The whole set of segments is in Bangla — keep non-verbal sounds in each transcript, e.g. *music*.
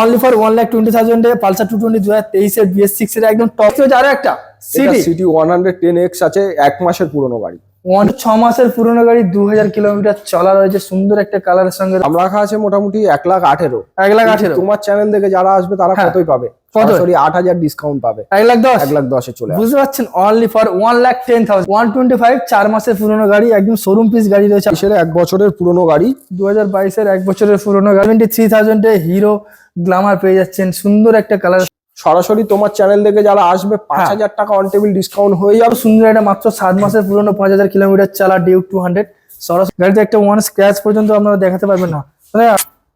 Only for one lakh twenty থাউজেন্ডে Pulsar two twenty দু হাজার তেইশের বিএস সিক্স এর একদম টপ রয়েছে আরও একটা CT CT one hundred ten X আছে এক মাসের পুরনো গাড়ি। ওয়ান ছ মাসের পুরোনো গাড়ি দু হাজার কিলোমিটার চলা রয়েছে সুন্দর একটা কালারের সঙ্গে। রাখা আছে মোটামুটি এক লাখ আঠেরো। এক লাখ আঠেরো। তোমার চ্যানেল থেকে যারা আসবে তারা হ্যাঁ। কতই পাবে? সরাসরি আট হাজার ডিসকাউন্ট পাবে। এক লাখ দশ। এক লাখ দশে চলে বুঝতে পারছেন? Only for one lakh ten thousand one twenty five চার মাসের পুরোনো গাড়ি একদম শোরুম পিস গাড়ি রয়েছে। এক বছরের পুরনো গাড়ি। দু হাজার বাইশের এক বছরের পুরোনো গাড়ি। থ্রি থাউজেন্ডে হিরো গ্লামার পেয়ে যাচ্ছেন সুন্দর একটা কালার সরাসরি তোমার চ্যানেল থেকে যারা আসবে পাঁচ হ্যাঁ। হাজার টাকা অন টেবিল ডিসকাউন্ট হয়ে যাবে। সুন্দর একটা মাত্র সাত মাসের পুরনো পাঁচ হাজার কিলোমিটার চালা ডিউ টু হান্ড্রেড সরাসরি গাড়িতে একটা ওয়ান স্ক্র্যাচ পর্যন্ত আপনারা দেখাতে পারবেন না। মানে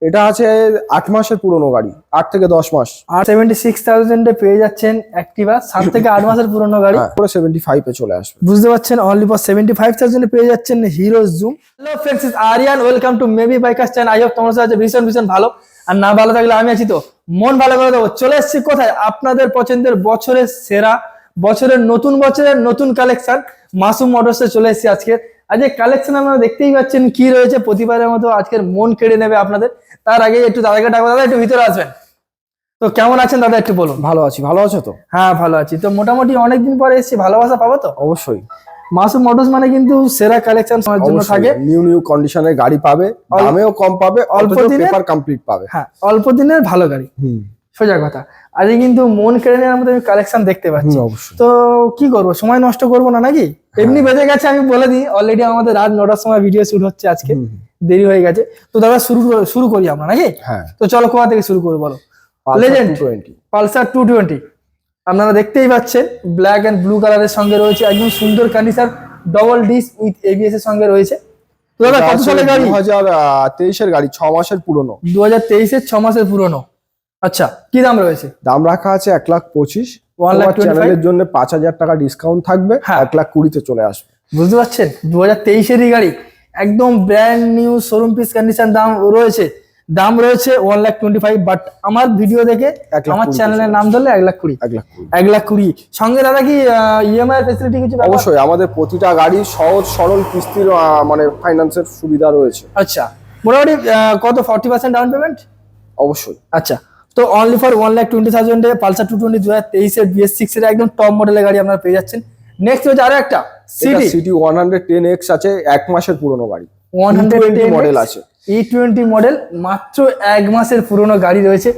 এটা আছে আট মাসের পুরনো গাড়ি আট থেকে দশ মাস। আর সেভেন্টি সিক্স থাউজেন্ডে পেয়ে যাচ্ছেন অ্যাক্টিভা সাত থেকে আট মাসের পুরোনো গাড়ি। হ্যাঁ, পুরো সেভেন্টি ফাইভে চলে আসবে। বুঝতে পারছেন অনলি ফর সেভেন্টি ফাইভ থাউজেন্ডে পেয়ে যাচ্ছেন Hero Zoom hello friends is Aryan welcome to maybe biker channel I hope তোমার সাথে আছে ভীষণ ভীষণ ভালো। আর না ভালো থাকলে আমি আছি তো। মন ভালো করে দেবো চলে এসেছি কোথায়? আপনাদের পছন্দের বছরের সেরা বছরের নতুন বছরের নতুন কালেকশন মাসুম মোটরসে চলে এসেছি আজকে। আজকে কালেকশন আপনারা দেখতেই পাচ্ছেন কি রয়েছে প্রতিবারের মতো আজকের মন কেড়ে নেবে আপনাদের। তার আগে একটু দাদাকে ডাকবো দাদা একটু ভিতরে আসবেন। তো কেমন আছেন দাদা একটু বলুন? ভালো আছি ভালো আছো তো? হ্যাঁ ভালো আছি। তো মোটামুটি অনেকদিন পরে এসেছি ভালোবাসা পাবো তো? অবশ্যই। মাসুম মোটরস মানে কিন্তু সেরা কালেকশন সময়ের জন্য থাকে। নিউ নিউ কন্ডিশনের গাড়ি পাবে দামেও কম পাবে অল্প দিনে পেপার কমপ্লিট পাবে। হ্যাঁ অল্প দিনের ভালো গাড়ি। হুম। সোজা কথা। আজকে কিন্তু মন কেড়ে নেওয়ার মতো কালেকশন দেখতে পাচ্ছি। তো কি করব? সময় নষ্ট করব না নাকি? এমনি বেজে গেছে আমি বলে দিই। অলরেডি আমাদের রাত নটার সময় ভিডিও শুট হচ্ছে আজকে। দেরি হয়ে গেছে। তো দাদা শুরু শুরু করি আমরা নাকি? হ্যাঁ। তো চলো কোথা থেকে শুরু করব বলো। টোয়েন্টি পালসার টু টোয়েন্টি আপনারা দেখতেই পাচ্ছেন ব্ল্যাক অ্যান্ড ব্লু কালারের সঙ্গে রয়েছে। একদম সুন্দর condition double disc with ABS এর সঙ্গে রয়েছে। দাদা কত সালের গাড়ি? দু হাজার তেইশের গাড়ি ছ মাসের পুরনো। দু হাজার তেইশের ছ মাসের পুরনো। আচ্ছা কি দাম রয়েছে? দাম রাখা আছে এক লাখ পঁচিশ। One lakh তোমার 25? চ্যানেলের জন্য পাঁচ হাজার টাকা ডিসকাউন্ট থাকবে হ্যাঁ। এক লাখ কুড়িতে চলে আসবে। বুঝতে পারছেন? দু হাজার তেইশেরই গাড়ি একদম brand new showroom piece condition দাম রয়েছে। দাম রয়েছে one lakh twenty five but আমার ভিডিও দেখে এক লাখ আমার চ্যানেলের নাম ধরলে এক লাখ কুড়ি। এক লাখ কুড়ি। এক লাখ কুড়ি। সঙ্গে দাদা কি ইএমআই ফেসিলিটি কিছু অবশ্যই আমাদের প্রতিটা গাড়ি সহজ সরল কিস্তির মানে ফাইন্যান্সের সুবিধা রয়েছে। আচ্ছা মোটামুটি কত? ফর্টি পার্সেন্ট ডাউন পেমেন্ট অবশ্যই। আচ্ছা তো only for one lakh twenty থাউজেন্ডে Pulsar two twenty দু হাজার তেইশের বিএস সিক্স এর একদম টপ মডেলের গাড়ি আপনারা পেয়ে যাচ্ছেন। নেক্সট হচ্ছে আরও একটা CT CT one hundred ten X আছে এক মাসের পুরনো গাড়ি। ওয়ান হান্ড্রেড মডেল আছে। ই টোয়েন্টি মডেল মাত্র এক মাসের পুরনো গাড়ি রয়েছে।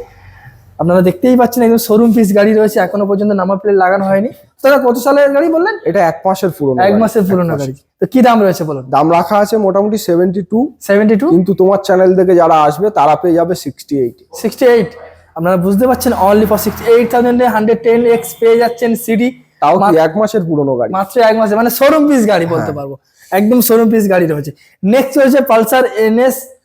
আপনারা দেখতেই পাচ্ছেন একদম শোরুম পিস গাড়ি রয়েছে এখনও পর্যন্ত নাম্বার প্লেট লাগানো হয়নি। দাদা কত সালের গাড়ি বললেন? এটা এক মাসের পুরনো এক মাসের পুরনো গাড়ি। তো কি দাম রয়েছে বলুন? দাম রাখা আছে মোটামুটি সেভেন্টি টু সেভেন্টি টু কিন্তু তোমার চ্যানেল থেকে যারা আসবে তারা পেয়ে যাবে সিক্সটি এইট সিক্সটি এইট আপনারা বুঝতে পারছেন অনলি ফর সিক্সটি এইট থাউজেন্ডে হান্ড্রেড টেন এক্স পেয়ে যাচ্ছেন সিডি তাও এক মাসের পুরনো গাড়ি? মাত্র এক মাসে মানে শোরুম পিস গাড়ি হ্যাঁ। বলতে পারব। একদম শোরুম পিস গাড়ি রয়েছে। নেক্সট রয়েছে পালসার এনএস ওয়ান সিক্সটি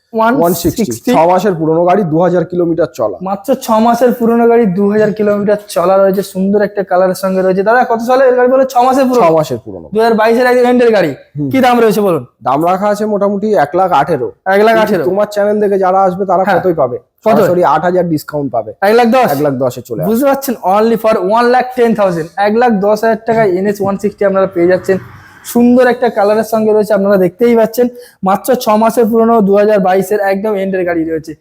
ছ মাসের পুরনো গাড়ি দু হাজার কিলোমিটার চলা। মাত্র ছ মাসের পুরনো গাড়ি দু হাজার কিলোমিটার চলা রয়েছে। সুন্দর একটা কালারের সঙ্গে রয়েছে। দাদা কত সালের গাড়ি বলে? ছ মাসের ছ পুরনো। মাসের পুরনো দু হাজার বাইশের এন্ডের গাড়ি কি দাম রয়েছে বলুন? দাম রাখা আছে মোটামুটি এক লাখ আঠেরো। এক লাখ আঠেরো। তোমার চ্যানেল থেকে যারা আসবে তারা হ্যাঁ। কতই পাবে? সরাসরি আট হাজার ডিসকাউন্ট পাবে। এক লাখ দশ। এক লাখ দশে চলে বুঝতে পারছেন? Only for one lakh ten thousand এক লাখ দশ হাজার টাকায় এনএস ওয়ান সিক্সটি আপনারা পেয়ে যাচ্ছেন। সুন্দর একটা কালারের সঙ্গে রয়েছে আপনারা দেখতেই পাচ্ছেন। মাত্র ছ মাসের পুরনো দু হাজার বাইশের একদম এন্ডের গাড়ি রয়েছে।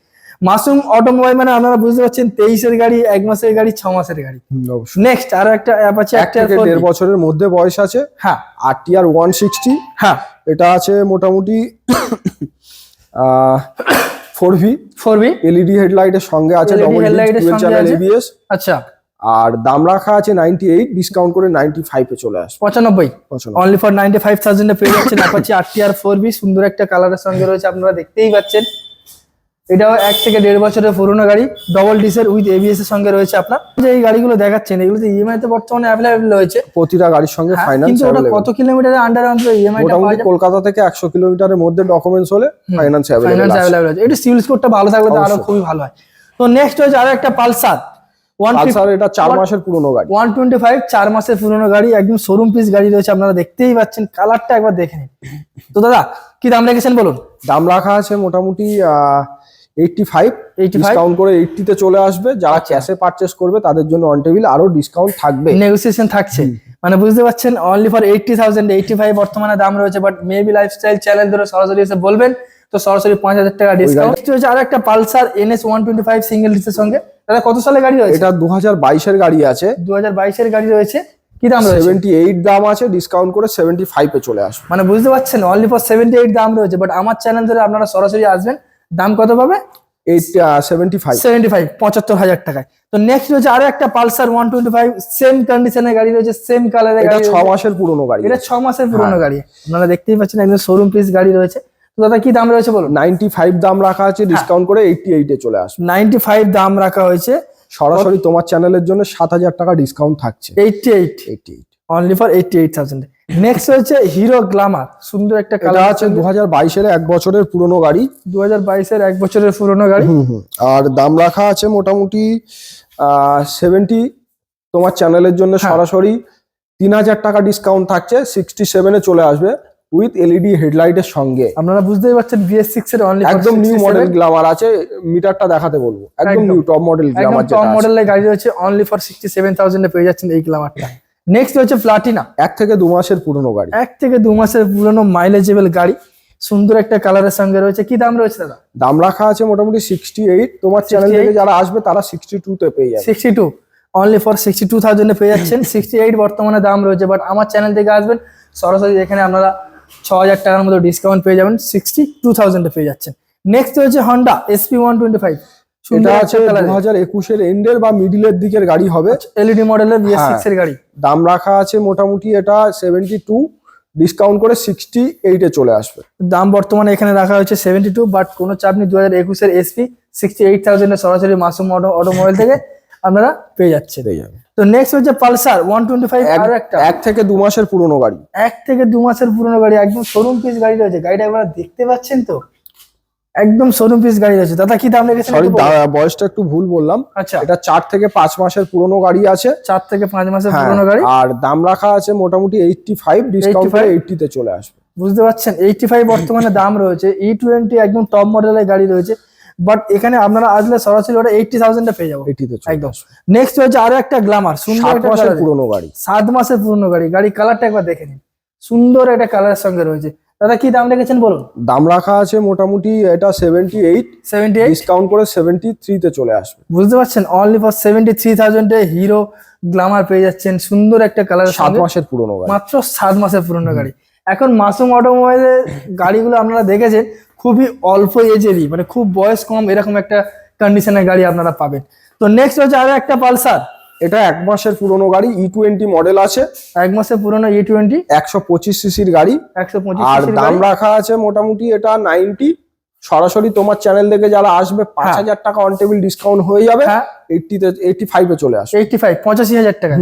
মাসুম অটোমোবাইল মানে আপনারা বুঝতে পারছেন তেইশের গাড়ি এক মাসের গাড়ি ছ মাসের গাড়ি। নেক্সট আরও একটা অ্যাপ আছে একটা দেড় বছরের মধ্যে বয়স আছে। হ্যাঁ। আর টি আর ওয়ান সিক্সটি হ্যাঁ। এটা আছে মোটামুটি four V four V LED হেডলাইটের সঙ্গে আছে এর সঙ্গে আচ্ছা। আর দাম রাখা আছে নাইনটি এইট ডিসকাউন্ট করে নাইনটি ফাইভে চলে আসবে। পঁচানব্বই? অনলি ফর নাইনটি ফাইভ থাউজেন্ডে পেয়ে যাচ্ছেন Apache R T R four B সুন্দর একটা কালারের সঙ্গে রয়েছে আপনারা দেখতেই পাচ্ছেন। এটাও এক থেকে দেড় বছরের পুরোনো গাড়ি ডবল ডিসের উইথ এবিএস এর সঙ্গে রয়েছে আপনার। যে এই গাড়িগুলো দেখাচ্ছেন এগুলোতে ইএমআই তে বর্তমানে অ্যাভেলেবল রয়েছে। প্রতিটা গাড়ির সঙ্গে ফাইন্যান্স কিন্তু ওটা কত কিলোমিটারের আন্ডার অন্তত ইএমআই টা পাওয়া যায়? কলকাতা থেকে একশো কিলোমিটারের মধ্যে ডকুমেন্টস হলে ফাইন্যান্স অ্যাভেলেবল আছে। একটু সিভিল স্কোরটা ভালো থাকলে তো আরও খুবই ভালো হয়। তো নেক্সট হচ্ছে আরও একটা পালসার। পালসার এটা চার মাসের পুরনো গাড়ি। ওয়ান টোয়েন্টি ফাইভ চার মাসের পুরোনো গাড়ি একদম শোরুম পিস গাড়ি রয়েছে আপনারা দেখতেই পাচ্ছেন। কালারটা একবার দেখে নিন। তো দাদা কি দাম রেখেছেন বলুন? দাম রাখা আছে মোটামুটি এইটটি ফাইভ 85 ডিসকাউন্ট করে এইটটিতে চলে আসবে। যারা আচ্ছা। ক্যাশে পারচেস করবে তাদের জন্য অন টেবিল আরও ডিসকাউন্ট থাকবে। নেগোসিয়েশন থাকছে। মানে বুঝতে পারছেন only for eighty thousand eighty five বর্তমানে দাম রয়েছে বাট মেবি লাইফস্টাইল চ্যানেল ধরে সরাসরি এসে বলবেন তো সরাসরি পাঁচ হাজার টাকা ডিসকাউন্ট হচ্ছে আর একটা Pulsar NS one twenty five single ডিসের সঙ্গে। দাদা কত সালে গাড়ি রয়েছে? এটা দু হাজার বাইশের গাড়ি আছে। দু হাজার বাইশের গাড়ি রয়েছে। কি দাম রয়েছে? সেভেন্টি এইট দাম আছে ডিসকাউন্ট করে সেভেন্টি ফাইভে চলে আসবে। মানে বুঝতে পারছেন অনলি ফর সেভেন্টি এইট দাম রয়েছে বাট আমার চ্যানেল ধরে আপনারা সরাসরি আসবেন। দাম কত পাবে? পঁচাত্তর হাজার টাকায়। তো নেক্সট রয়েছে আরও একটা Pulsar one twenty five same কন্ডিশনের গাড়ি রয়েছে সেম কালারের গাড়ি ছ মাসের পুরনো গাড়ি। এটা ছ মাসের পুরনো হ্যাঁ। গাড়ি। আপনারা দেখতেই পাচ্ছেন একদম শোরুম পিস গাড়ি রয়েছে। দাদা কি দাম রয়েছে বলুন? নাইনটি ফাইভ দাম রাখা আছে ডিসকাউন্ট করে এইটটি এইটে চলে আসবে। নাইনটি ফাইভ দাম রাখা হয়েছে। সরাসরি তোমার চ্যানেলের জন্য সাত হাজার টাকা ডিসকাউন্ট থাকছে। Eighty eight eighty eight only for eighty eight thousand next রয়েছে হিরো গ্লামার সুন্দর একটা কালার আছে দু হাজার বাইশের এক বছরের পুরনো গাড়ি। দু হাজার বাইশের এক বছরের পুরনো গাড়ি। হুম হুম আর দাম রাখা আছে মোটামুটি সেভেন্টি তোমার চ্যানেলের জন্য হ্যাঁ। সরাসরি তিন হাজার টাকা ডিসকাউন্ট থাকছে সিক্সটি সেভেনে চলে আসবে। উইথ এলইডি হেডলাইটের সঙ্গে। আপনারা বুঝতেই পারছেন বিএস সিক্স এর অনলি একদম নিউ মডেল গ্লামার আছে মিটারটা দেখাতে বলব। একদম। New top model Glamour top. মডেলের গাড়ি রয়েছে অনলি ফর সিক্সটি সেভেন থাউজেন্ডে পেয়ে যাচ্ছেন এই গ্লামারটা নেক্সট হচ্ছে প্লাটিনা এক থেকে দু মাসের পুরনো গাড়ি। এক থেকে দু মাসের পুরনো মাইলেজেবল গাড়ি। সুন্দর একটা কালারের সঙ্গে রয়েছে। কি দাম রয়েছে দাদা? দাম রাখা আছে মোটামুটি সিক্সটি এইট তোমার চ্যানেল থেকে যারা আসবে তারা সিক্সটি টু তে পেয়ে যাবে। Sixty two only for sixty two থাউজেন্ডে পেয়ে যাচ্ছেন। *laughs* সিক্সটি এইট বর্তমানে দাম রয়েছে বাট আমার চ্যানেল থেকে আসবেন। সরাসরি এখানে আপনারা ছ হাজার টাকার মতো ডিসকাউন্ট পেয়ে যাবেন সিক্সটি টু থাউজেন্ডে পেয়ে যাচ্ছেন। নেক্সট রয়েছে Honda SP one twenty five এটা আছে দু হাজার একুশের এন্ডের বা মিডিলের দিকের গাড়ি হবে। এলইডি মডেলের বিএস। সিক্স এর গাড়ি। দাম রাখা আছে মোটামুটি এটা সেভেন্টি টু ডিসকাউন্ট করে সিক্সটি এইটে চলে আসবে। দাম বর্তমানে এখানে রাখা হয়েছে সেভেন্টি টু বাট কোনো চাপ নেই। দু হাজার একুশের এসপি সিক্সটি এইট থাউজেন্ডে সরাসরি মাসুম অটো অটোমোবাইল থেকে আপনারা পেয়ে যাচ্ছে পেয়ে যাবে তো নেক্সট হচ্ছে পালসার ওয়ান টোয়েন্টি ফাইভ এক- একটা। এক থেকে দু মাসের পুরনো গাড়ি। এক থেকে দু মাসের পুরনো গাড়ি একদম শোরুম পিস গাড়ি রয়েছে। গাড়িটা একবার দেখতে পাচ্ছেন তো? একদম শোরুম পিস গাড়ি রয়েছে। দাদা কি দাম লেগেছে সরি বয়সটা একটু ভুল বললাম। আচ্ছা। এটা চার থেকে পাঁচ মাসের পুরনো গাড়ি আছে। চার থেকে পাঁচ মাসের হ্যাঁ, পুরনো গাড়ি। আর দাম রাখা আছে মোটামুটি এইটটি ফাইভ ডিসকাউন্ট করে এইটটি তে চলে আসবে। বুঝতে পারছেন? এইটটি ফাইভ বর্তমানে দাম রয়েছে। ই টোয়েন্টি একদম টপ মডেলের গাড়ি রয়েছে। বাট এখানে আপনারা আসলে সরাসরি ওটা এইটটি থাউজেন্ডে পেয়ে যাব। একদম। নেক্সট হচ্ছে আরও একটা গ্লামার সুন্দর একটা মাসের পুরনো গাড়ি। সাত মাসের পুরনো গাড়ি। গাড়ি কালারটা একবার দেখে নিন। সুন্দর একটা কালারের সঙ্গে রয়েছে। দাদা কি দাম রেখেছেন বলুন? দাম রাখা আছে মোটামুটি এটা seventy eight seventy eight discount করে সেভেন্টি তে চলে আসবে। বুঝতে পারছেন? অনলি ফর সেভেন্টি থ্রি থাউজেন্ডে হিরো গ্লামার পেয়ে যাচ্ছেন। সুন্দর একটা কালার সাত মাসের পুরনো গাড়ি। মাত্র সাত মাসের পুরনো গাড়ি। এখন মাসুম অটোমোবাইলের গাড়িগুলো আপনারা দেখেছেন। খুবই অল্প এজেরই মানে খুব বয়স কম এরকম একটা কন্ডিশনের গাড়ি আপনারা পাবেন। তো নেক্সট হচ্ছে আরও একটা পালসার। এটা এক মাসের পুরনো গাড়ি ই টোয়েন্টি মডেল আছে। এক মাসের পুরনো ই টোয়েন্টি একশো পঁচিশ সিসির গাড়ি। একশো পঁচিশ আর দাম রাখা আছে মোটামুটি এটা নাইনটি সরাসরি তোমার চ্যানেল থেকে যারা আসবে পাঁচ হ্যাঁ। হাজার টাকা অন টেবিল ডিসকাউন্ট হয়ে যাবে। হ্যাঁ। এইটটি তে ফাইভে চলে আসবে। এইটটি ফাইভ পঁচাশি হাজার টাকা।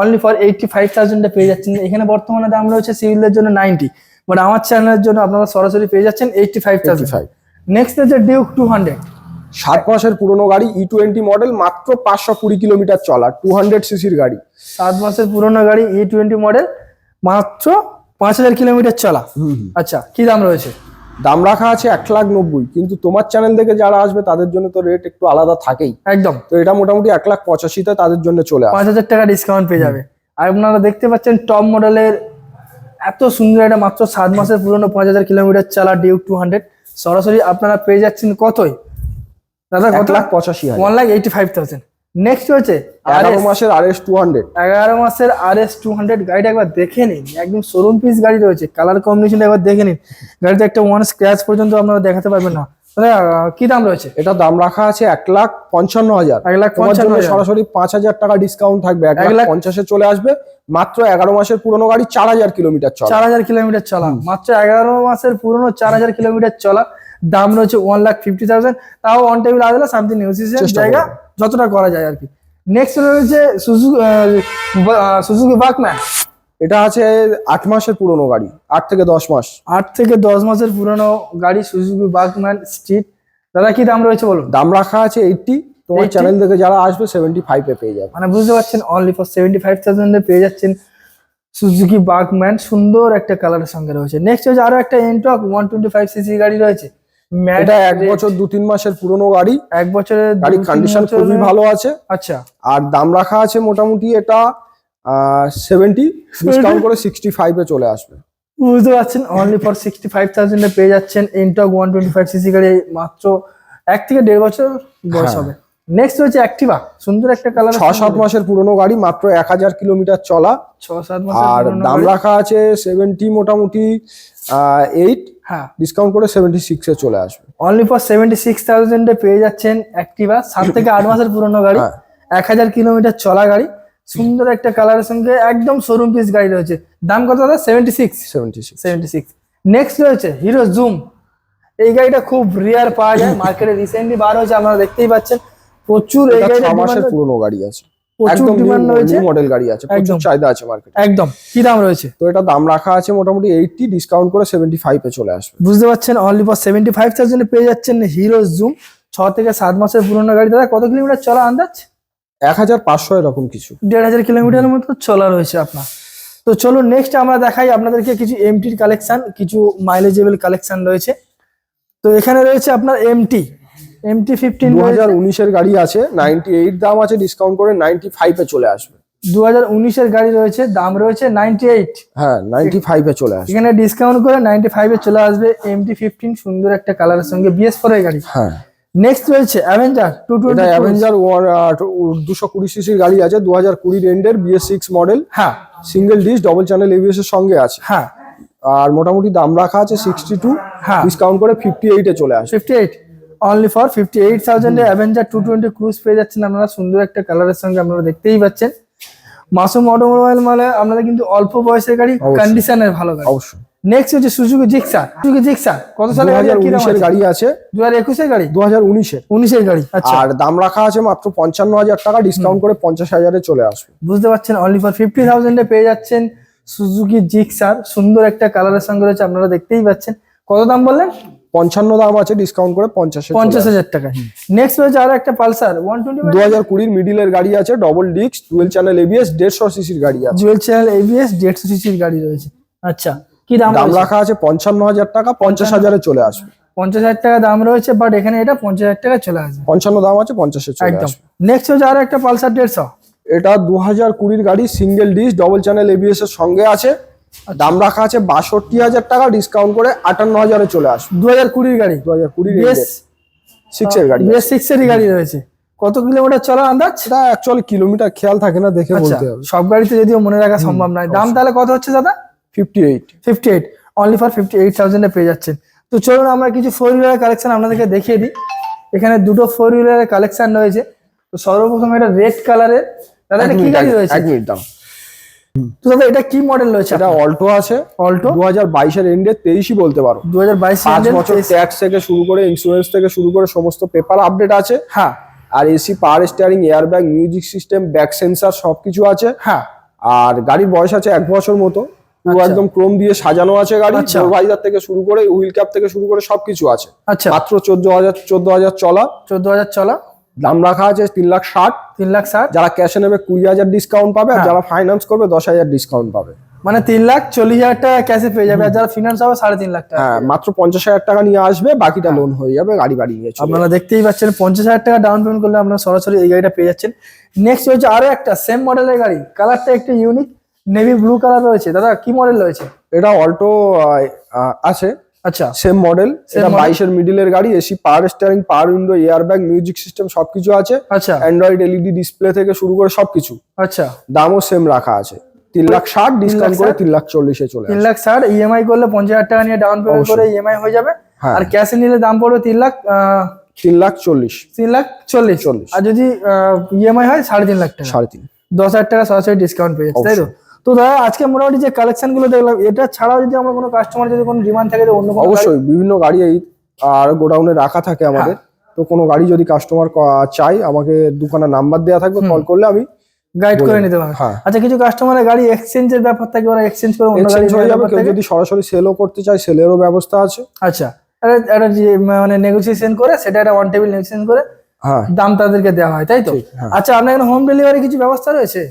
অনলি ফর এইটটি ফাইভ থাউজেন্ডে পেয়ে যাচ্ছেন। এখানে বর্তমানে দাম রয়েছে সিভিলের জন্য নাইনটি বাট আমার চ্যানেলের জন্য আপনারা সরাসরি পেয়ে যাচ্ছেন এইটটি ফাইভ থাউজেন্ড 85 নেক্সট হচ্ছে ডিউক টু হান্ড্রেড সাত মাসের পুরনো গাড়ি ই টোয়েন্টি মডেল মাত্র পাঁচশো কুড়ি কিলোমিটার চলা টু হান্ড্রেড সিসির গাড়ি। সাত মাসের পুরনো গাড়ি ই টোয়েন্টি মডেল মাত্র পাঁচ হাজার কিলোমিটার চলা। আচ্ছা কি দাম রয়েছে? দাম রাখা আছে এক লাখ নব্বই। কিন্তু তোমার চ্যানেল থেকে যারা আসবে তাদের জন্য তো রেট একটু আলাদা থাকেই। একদম। তো এটা মোটামুটি এক লাখ পঁচাশিতে তাদের জন্য চলে পাঁচ হাজার টাকা ডিসকাউন্ট পেয়ে যাবে। আর আপনারা দেখতে পাচ্ছেন টপ মডেলের এত সুন্দর একটা মাত্র সাত মাসের পুরনো পাঁচ হাজার কিলোমিটার চালা ডিউক টু হান্ড্রেড সরাসরি আপনারা পেয়ে যাচ্ছেন কতই? দাদা কত? লাখ পঁচাশি one lakh eighty five thousand next হচ্ছে এগারো মাসের আর এস টু হান্ড্রেড এগারো মাসের আর এস টু হান্ড্রেড গাড়িটা একবার দেখে নিন। একদম শোরুম পিস গাড়ি রয়েছে। কালার কম্বিনেশনটা একবার দেখে নিন। গাড়িতে একটা ওয়ান স্ক্র্যাচ পর্যন্ত আপনারা দেখাতে পারবেন না। কি দাম রয়েছে? এটা দাম রাখা আছে এক লাখ পঞ্চান্ন হাজার। এক লাখ পঞ্চান্ন সরাসরি পাঁচ হাজার টাকা ডিসকাউন্ট থাকবে। এক লাখ- পঞ্চাশে চলে আসবে। মাত্র এগারো মাসের পুরনো গাড়ি চার হাজার কিলোমিটার চলে। চার হাজার কিলোমিটার চলা। মাত্র এগারো মাসের পুরনো চার হাজার কিলোমিটার চলা। দাম রয়েছে ওয়ান লাখ ফিফটি থাউজেন্ড তাও অন টেবিল আসলে সামথিং নিউসিসের চেষ্টা জায়গা যতটা করা যায় আর কি। নেক্সট রয়েছে সুজুকি সুজুকি বাকম্যান এটা আছে আট মাসের পুরনো গাড়ি আট থেকে দশ মাস। আট থেকে দশ মাসের পুরনো গাড়ি সুজুকি বাকম্যান স্ট্রিট দাদা কি দাম রয়েছে বলুন? দাম রাখা আছে এইটটি তোমার 80? চ্যানেল থেকে যারা আসবে সেভেন্টি ফাইভে পেয়ে যাবে। মানে বুঝতে পারছেন অনলি ফর সেভেন্টি ফাইভ থাউজেন্ডে পেয়ে যাচ্ছেন সুজুকি বাগম্যান সুন্দর একটা কালারের সঙ্গে রয়েছে। নেক্সট হচ্ছে আরও একটা Ntorq one twenty five CC গাড়ি রয়েছে। এটা এক বছর দু তিন মাসের পুরনো গাড়ি। এক বছরের গাড়ির কন্ডিশন খুবই ভালো আছে। আচ্ছা। আর দাম রাখা আছে মোটামুটি এটা সেভেন্টি ডিসকাউন্ট করে সিক্সটি ফাইভে চলে আসবে। বুঝতে পারছেন অনলি ফর সিক্সটি ফাইভ থাউজেন্ডে পেয়ে যাচ্ছেন Ntorq one twenty five CC গাড়ি মাত্র এক থেকে দেড় বছর বয়স হ্যাঁ। হবে। নেক্সট হচ্ছে অ্যাক্টিভা সুন্দর একটা কালার ছ সাত মাসের পুরনো গাড়ি মাত্র এক হাজার কিলোমিটার চলা। ছ সাত মাসের আর দাম রাখা আছে সেভেন্টি মোটামুটি এইট হ্যাঁ। ডিসকাউন্ট করে সেভেন্টি সিক্সে চলে আসবে। অনলি ফর সেভেন্টি সিক্স থাউজেন্ডে পেয়ে যাচ্ছেন অ্যাক্টিভা সাত থেকে আট মাসের পুরনো গাড়ি হ্যাঁ। এক হাজার কিলোমিটার চলা গাড়ি। সুন্দর একটা কালারের সঙ্গে একদম শোরুম পিস গাড়ি রয়েছে। দাম কত দাদা? Seventy six seventy six seventy six next রয়েছে হিরো জুম এই গাড়িটা খুব রিয়ার পাওয়া যায়। মার্কেটে রিসেন্টলি বার হয়েছে আপনারা দেখতেই পাচ্ছেন। প্রচুর এই মাসের পুরনো গাড়ি আছে। প্রচুর ডিমান্ড রয়েছে। মডেল গাড়ি আছে। প্রচুর। চাহিদা আছে মার্কেটে একদম। কি দাম রয়েছে? তো এটা দাম রাখা আছে মোটামুটি এইটটি ডিসকাউন্ট করে চলে আসবে। বুঝতে পারছেন? অনলি ফর পেয়ে যাচ্ছেন হিরো জুম থেকে মাসের পুরনো গাড়ি। দাদা কত কিলোমিটার চলা আন্দাজ? এক হাজার পাঁচশো এরকম কিছু। দেড় হাজার কিলোমিটারের মতো চলা রয়েছে আপনার। তো চলো নেক্সট আমরা দেখাই আপনাদেরকে কিছু এমটির কালেকশন কিছু মাইলেজেবল কালেকশন রয়েছে। তো এখানে রয়েছে আপনার এমটি এমটি ফিফটিন দু হাজার উনিশের গাড়ি আছে নাইনটি এইট দাম আছে ডিসকাউন্ট করে নাইনটি ফাইভে চলে আসবে। দু হাজার উনিশের গাড়ি রয়েছে দাম রয়েছে নাইনটি এইট হ্যাঁ নাইনটি ফাইভে চলে আসবে। এখানে ডিসকাউন্ট করে নাইনটি ফাইভে চলে আসবে এমটি ফিফটিন সুন্দর একটা কালারের সঙ্গে বিএস ফোর গাড়ি। হ্যাঁ। নেক্সট রয়েছে অ্যাভেঞ্জার টু এটা টোয়েন্টি অ্যাভেঞ্জার দুশো কুড়ি সিসির গাড়ি আছে দু হাজার কুড়ির এন্ডের বিএস সিক্স মডেল হ্যাঁ। Single disc double channel ABS এর সঙ্গে আছে। হ্যাঁ। আর মোটামুটি দাম রাখা আছে সিক্সটি টু হ্যাঁ। ডিসকাউন্ট করে ফিফটি এইটে চলে আসবে। Fifty eight only for fifty eight থাউজেন্ডে Avenger two twenty cruise পেয়ে যাচ্ছেন আপনারা। সুন্দর একটা কালারের সঙ্গে আপনারা দেখতেই পাচ্ছেন। মাসুম অটোমোবাইল মানে আপনাদের কিন্তু অল্প বয়সের গাড়ি। কন্ডিশনের ভালো গাড়ি। অবশ্যই। নেক্সট হচ্ছে সুজুকি জিক্সার সুজুকি জিক্সার কত সালে গাড়ি আছে? দু হাজার একুশের গাড়ি? দু হাজার উনিশের। উনিশের গাড়ি আচ্ছা। আর দাম রাখা আছে মাত্র পঞ্চান্ন হাজার টাকা ডিসকাউন্ট করে পঞ্চাশ হাজারে চলে আসবে। বুঝতে পারছেন অনলি ফর ফিফটি থাউজেন্ডে পেয়ে যাচ্ছেন সুজুকি জিক্সার সুন্দর একটা কালারের সঙ্গে রয়েছে আপনারা দেখতেই পাচ্ছেন। কত দাম বললেন? পঞ্চান্ন দাম আছে ডিসকাউন্ট করে পঞ্চাশ পঞ্চাশ হাজার টাকা। নেক্সট রয়েছে আরও একটা পালসার ওয়ান টোয়েন্টি দু হাজার কুড়ির মিডিলের গাড়ি আছে double disc dual channel ABS দেড়শো সিসির গাড়ি আছে। জুয়েল চ্যানেল এবিএস দেড়শো সিসির গাড়ি রয়েছে। আচ্ছা কি দাম দাম রাখা আছে পঞ্চান্ন হাজার টাকা পঞ্চাশ হাজারে চলে আসবে। পঞ্চাশ হাজার টাকা দাম রয়েছে বাট এখানে এটা পঞ্চাশ হাজার টাকা চলে আসবে। পঞ্চান্ন দাম আছে পঞ্চাশে একদম। নেক্সট হচ্ছে আরও একটা পালসার দেড়শো। এটা দু হাজার কুড়ির গাড়ি single disc double channel ABS এর সঙ্গে আছে। দাম রাখা আছে বাষট্টি হাজার টাকা ডিসকাউন্ট করে আটান্ন হাজারে চলে আসবে দু হাজার কুড়ির গাড়ি। দু হাজার কুড়ির সিক্স এর গাড়ি সিক্স গাড়ি রয়েছে। কত কিলোমিটার চলা আন্দাজ? সেটা অ্যাকচুয়ালি কিলোমিটার খেয়াল থাকে না দেখে আচ্ছা বলতে হবে। সব গাড়িতে যদিও মনে রাখা সম্ভব নয়। দাম তাহলে কত হচ্ছে দাদা? Fifty eight fifty eight only for fifty eight থাউজেন্ডে পেয়ে যাচ্ছেন। তো চলুন আমরা কিছু ফোর হুইলারের কালেকশন আপনাদেরকে দেখিয়ে দিই। এখানে দুটো ফোর হুইলারের কালেকশন রয়েছে। তো সর্বপ্রথম এটা রেড কালারের দাদা এটা কি গাড়ি রয়েছে? এক মিনিট দাম তো দাদা এটা কি মডেল রয়েছে এটা অল্টো আছে। অল্টো দু হাজার বাইশের এন্ডে তেইশই বলতে পারো। দু হাজার বাইশ পাঁচ বছর ট্যাক্স থেকে শুরু করে ইন্স্যুরেন্স থেকে শুরু করে সমস্ত পেপার আপডেট আছে। হ্যাঁ। আর AC power steering airbag music system back sensor সবকিছু আছে। হ্যাঁ। আর গাড়ির বয়স আছে এক বছর মতো। আচ্ছা। একদম ক্রোম দিয়ে সাজানো আছে গাড়ি। আচ্ছা। ভাইজার থেকে শুরু করে হুইল ক্যাপ থেকে শুরু করে সবকিছু আছে। আচ্ছা। মাত্র চোদ্দ হাজার চোদ্দ হাজার চলা। চোদ্দ হাজার চলা। দাম রাখা আছে তিন লাখ ষাট। তিন লাখ ষাট? যারা ক্যাশে নেবে কুড়ি হাজার ডিসকাউন্ট পাবে আর হ্যাঁ। যারা ফাইন্যান্স করবে দশ হাজার ডিসকাউন্ট পাবে। মানে তিন লাখ চল্লিশ হাজার টাকা ক্যাশে পেয়ে যাবে আর যারা ফিনান্স হবে সাড়ে তিন লাখ টাকা। হ্যাঁ মাত্র পঞ্চাশ হাজার টাকা নিয়ে আসবে বাকিটা হ্যাঁ। লোন হয়ে যাবে গাড়ি বাড়ি নিয়ে আপনারা দেখতেই পাচ্ছেন পঞ্চাশ হাজার টাকা ডাউন পেমেন্ট করলে আপনারা সরাসরি এই গাড়িটা পেয়ে যাচ্ছেন। নেক্সট হচ্ছে আরও একটা সেম মডেলের গাড়ি। কালারটা একটু ইউনিক নেভি ব্লু কালার রয়েছে। দাদা কি মডেল রয়েছে? এটা অল্টো আছে। আচ্ছা। সেম মডেল এটা? বাইশের মিডিলের গাড়ি AC power steering power window airbag music system সবকিছু আছে। আচ্ছা। অ্যান্ড্রয়েড এলইডি ডিসপ্লে থেকে শুরু করে সবকিছু। আচ্ছা। দামও সেম রাখা আছে। তিন লাখ ষাট ডিসকাউন্ট করে তিন লাখ চল্লিশে চলে তিন লাখ ষাট ইএমআই করলে পঞ্চাশ হাজার টাকা নিয়ে ডাউন পেমেন্ট করে ইএমআই হয়ে যাবে। হ্যাঁ। আর ক্যাশে নিলে দাম পড়বে তিন লাখ তিন লাখ চল্লিশ। তিন লাখ চল্লিশ। চল্লিশ। আর যদি ইএমআই হয় সাড়ে তিন লাখ টাকা। সাড়ে তিন। দশ হাজার টাকা সরাসরি ডিসকাউন্ট পেয়ে যাচ্ছে তাই তো? তো দাদা আজকে মোটামুটি যে কালেকশনগুলো দেখলাম এটা ছাড়াও যদি আমরা কোনো কাস্টমার যদি কোনো ডিমান্ড থাকে অন্য অবশ্যই বিভিন্ন গাড়ি আর গোডাউনে রাখা থাকে আমাদের। তো কোনো গাড়ি যদি কাস্টমার চাই আমাকে দুখানা নাম্বার দেওয়া থাকবে কল করলে আমি গাইড করে নিতে পারবে হ্যাঁ। আচ্ছা কিছু কাস্টমারের গাড়ি এক্সচেঞ্জের ব্যাপার থাকে ওরা এক্সচেঞ্জ করে অন্য গাড়ি হয়ে যাবে কেউ। যদি সরাসরি সেলও করতে চায় সেলেরও ব্যবস্থা আছে। আচ্ছা একটা- মানে নেগোসিয়েশন করে সেটা একটা ওয়ান টেবিল নেগোসিয়েশন করে হ্যাঁ। দাম তাদেরকে দেওয়া হয় তাই তো? হ্যাঁ। আচ্ছা আপনার এখানে হোম ডেলিভারি কিছু ব্যবস্থা রয়েছে?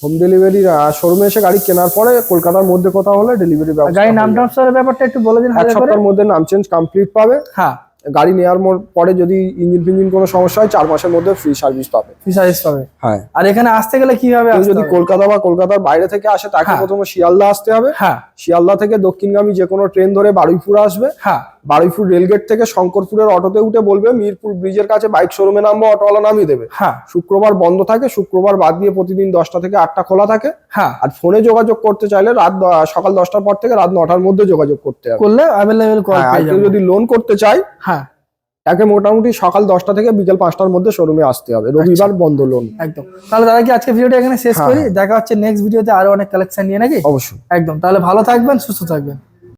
হোম ডেলিভারি শোরুমে এসে গাড়ি কেনার পরে কলকাতার মধ্যে কোথাও হলে ডেলিভারি গাড়ির নাম ট্রান্সফারের ব্যাপারটা একটু বলে দিন এক হাজার সপ্তাহের মধ্যে নাম চেঞ্জ কমপ্লিট পাবে। হ্যাঁ। গাড়ি নেওয়ার পরে যদি ইঞ্জিন ফিঞ্জিন কোনো সমস্যা হয় চার মাসের মধ্যে ফ্রি সার্ভিস পাবে। ফ্রি সার্ভিস পাবে। হ্যাঁ। আর এখানে আসতে গেলে কীভাবে যদি কলকাতা বা কলকাতার বাইরে থেকে আসে তাকে হ্যাঁ। প্রথমে শিয়ালদা আসতে হবে। হ্যাঁ। শিয়ালদা থেকে দক্ষিণগামী যে কোনো ট্রেন ধরে বারুইপুর আসবে। হ্যাঁ। বারুইপুর রেলগেট থেকে শঙ্করপুরের অটোতে উঠে বলবে মিরপুর ব্রিজের কাছে বাইক শোরুমে নামবো অটোওয়ালা নামিয়ে দেবে। হ্যাঁ। শুক্রবার বন্ধ থাকে শুক্রবার বাদ দিয়ে প্রতিদিন দশটা থেকে আটটা খোলা থাকে। হ্যাঁ। আর ফোনে যোগাযোগ করতে চাইলে রাত সকাল দশটার পর থেকে রাত নটার মধ্যে যোগাযোগ করতে হবে। করলে অ্যাভেলেবেল হ্যাঁ, কেউ যদি লোন করতে চাই হ্যাঁ। তাকে মোটামুটি সকাল দশটা থেকে বিকেল পাঁচটার মধ্যে শোরুমে আসতে হবে। রবিবার বন্ধ লোন একদম। তাহলে দাদা কি আজকে ভিডিওটা এখানে শেষ হ্যাঁ, করি? দেখা হচ্ছে নেক্সট ভিডিওতে আরও অনেক কালেকশন নিয়ে নাকি? অবশ্যই। একদম। তাহলে ভালো থাকবেন সুস্থ থাকবেন।